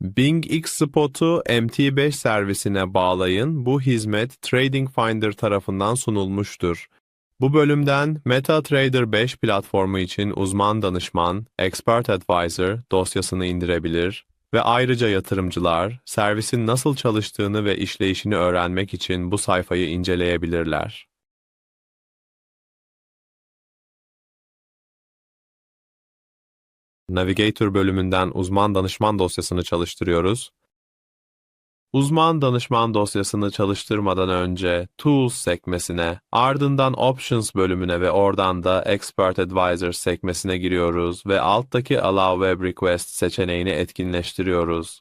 Bing Xspot'u MT5 servisine bağlayın. Bu hizmet Trading Finder tarafından sunulmuştur. Bu bölümden MetaTrader 5 platformu için uzman danışman, Expert Advisor dosyasını indirebilir ve ayrıca yatırımcılar servisin nasıl çalıştığını ve işleyişini öğrenmek için bu sayfayı inceleyebilirler. Navigator bölümünden uzman danışman dosyasını çalıştırıyoruz. Uzman danışman dosyasını çalıştırmadan önce Tools sekmesine, ardından Options bölümüne ve oradan da Expert Advisor sekmesine giriyoruz ve alttaki Allow Web Request seçeneğini etkinleştiriyoruz.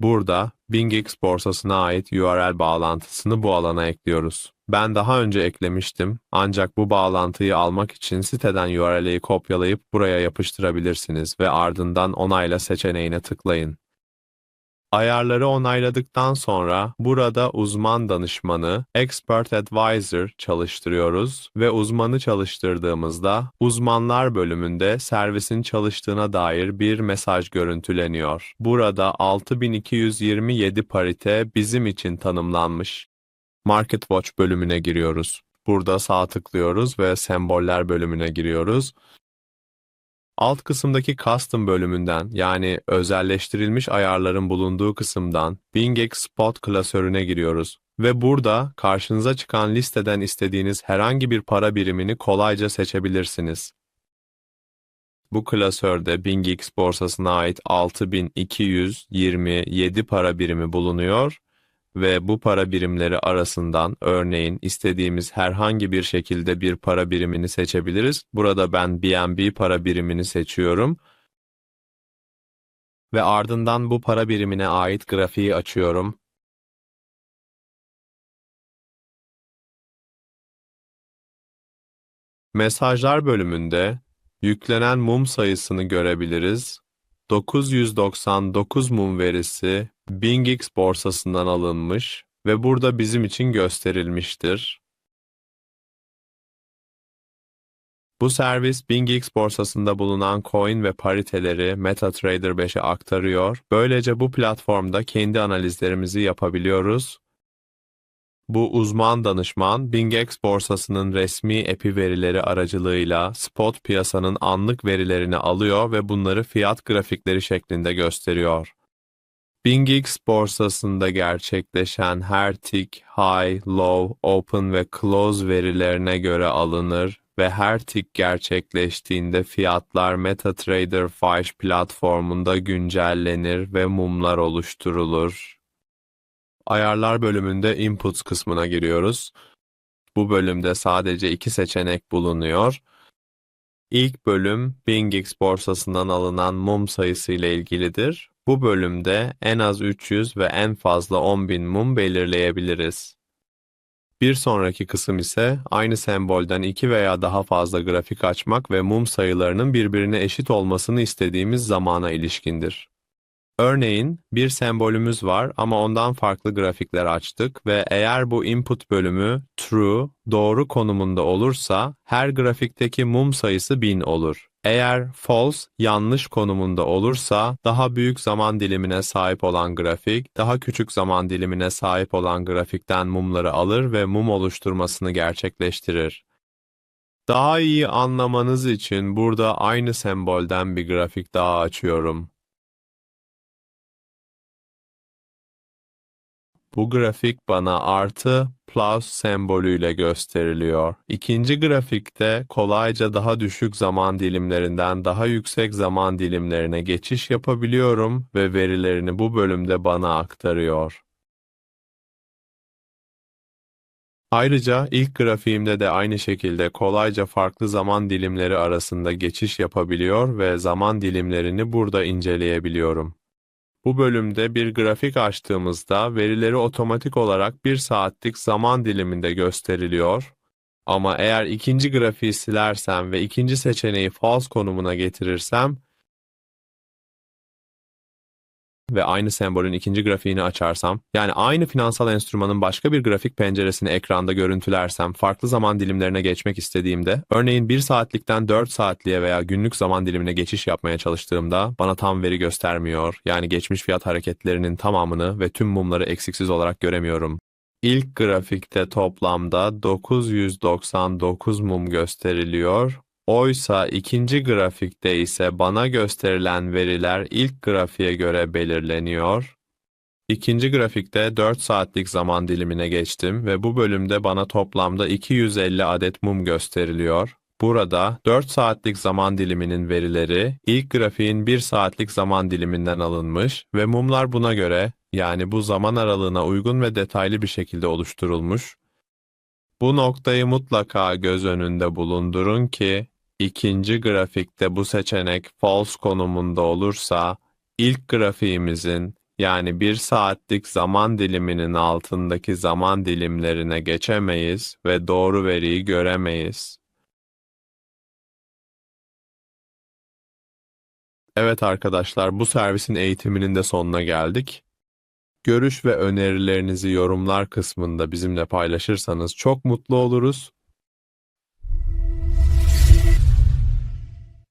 Burada BingX borsasına ait URL bağlantısını bu alana ekliyoruz. Ben daha önce eklemiştim ancak bu bağlantıyı almak için siteden URL'yi kopyalayıp buraya yapıştırabilirsiniz ve ardından onayla seçeneğine tıklayın. Ayarları onayladıktan sonra burada uzman danışmanı Expert Advisor çalıştırıyoruz ve uzmanı çalıştırdığımızda uzmanlar bölümünde servisin çalıştığına dair bir mesaj görüntüleniyor. Burada 6227 parite bizim için tanımlanmış. Market Watch bölümüne giriyoruz. Burada sağ tıklıyoruz ve semboller bölümüne giriyoruz. Alt kısımdaki Custom bölümünden yani özelleştirilmiş ayarların bulunduğu kısımdan BingX Spot klasörüne giriyoruz ve burada karşınıza çıkan listeden istediğiniz herhangi bir para birimini kolayca seçebilirsiniz. Bu klasörde BingX borsasına ait 6227 para birimi bulunuyor ve bu para birimleri arasından örneğin istediğimiz herhangi bir şekilde bir para birimini seçebiliriz. Burada ben BNB para birimini seçiyorum ve ardından bu para birimine ait grafiği açıyorum. Mesajlar bölümünde yüklenen mum sayısını görebiliriz. 999 mum verisi BingX borsasından alınmış ve burada bizim için gösterilmiştir. Bu servis BingX borsasında bulunan coin ve pariteleri MetaTrader 5'e aktarıyor. Böylece bu platformda kendi analizlerimizi yapabiliyoruz. Bu uzman danışman BingX borsasının resmi API verileri aracılığıyla spot piyasanın anlık verilerini alıyor ve bunları fiyat grafikleri şeklinde gösteriyor. BingX borsasında gerçekleşen her tick high, low, open ve close verilerine göre alınır ve her tick gerçekleştiğinde fiyatlar MetaTrader 5 platformunda güncellenir ve mumlar oluşturulur. Ayarlar bölümünde Inputs kısmına giriyoruz. Bu bölümde sadece iki seçenek bulunuyor. İlk bölüm BingX borsasından alınan mum sayısı ile ilgilidir. Bu bölümde en az 300 ve en fazla 10.000 mum belirleyebiliriz. Bir sonraki kısım ise aynı sembolden iki veya daha fazla grafik açmak ve mum sayılarının birbirine eşit olmasını istediğimiz zamana ilişkindir. Örneğin bir sembolümüz var ama ondan farklı grafikler açtık ve eğer bu input bölümü true, doğru konumunda olursa her grafikteki mum sayısı 1000 olur. Eğer false, yanlış konumunda olursa daha büyük zaman dilimine sahip olan grafik, daha küçük zaman dilimine sahip olan grafikten mumları alır ve mum oluşturmasını gerçekleştirir. Daha iyi anlamanız için burada aynı sembolden bir grafik daha açıyorum. Bu grafik bana artı plus sembolüyle gösteriliyor. İkinci grafikte kolayca daha düşük zaman dilimlerinden daha yüksek zaman dilimlerine geçiş yapabiliyorum ve verilerini bu bölümde bana aktarıyor. Ayrıca ilk grafiğimde de aynı şekilde kolayca farklı zaman dilimleri arasında geçiş yapabiliyor ve zaman dilimlerini burada inceleyebiliyorum. Bu bölümde bir grafik açtığımızda verileri otomatik olarak bir saatlik zaman diliminde gösteriliyor. Ama eğer ikinci grafiği silersem ve ikinci seçeneği false konumuna getirirsem ve aynı sembolün ikinci grafiğini açarsam, yani aynı finansal enstrümanın başka bir grafik penceresini ekranda görüntülersem, farklı zaman dilimlerine geçmek istediğimde, örneğin 1 saatlikten 4 saatliğe veya günlük zaman dilimine geçiş yapmaya çalıştığımda bana tam veri göstermiyor. Yani geçmiş fiyat hareketlerinin tamamını ve tüm mumları eksiksiz olarak göremiyorum. İlk grafikte toplamda 999 mum gösteriliyor. Oysa ikinci grafikte ise bana gösterilen veriler ilk grafiğe göre belirleniyor. İkinci grafikte 4 saatlik zaman dilimine geçtim ve bu bölümde bana toplamda 250 adet mum gösteriliyor. Burada 4 saatlik zaman diliminin verileri ilk grafiğin 1 saatlik zaman diliminden alınmış ve mumlar buna göre yani bu zaman aralığına uygun ve detaylı bir şekilde oluşturulmuş. Bu noktayı mutlaka göz önünde bulundurun ki ikinci grafikte bu seçenek false konumunda olursa ilk grafiğimizin yani bir saatlik zaman diliminin altındaki zaman dilimlerine geçemeyiz ve doğru veriyi göremeyiz. Evet arkadaşlar, bu servisin eğitiminin de sonuna geldik. Görüş ve önerilerinizi yorumlar kısmında bizimle paylaşırsanız çok mutlu oluruz.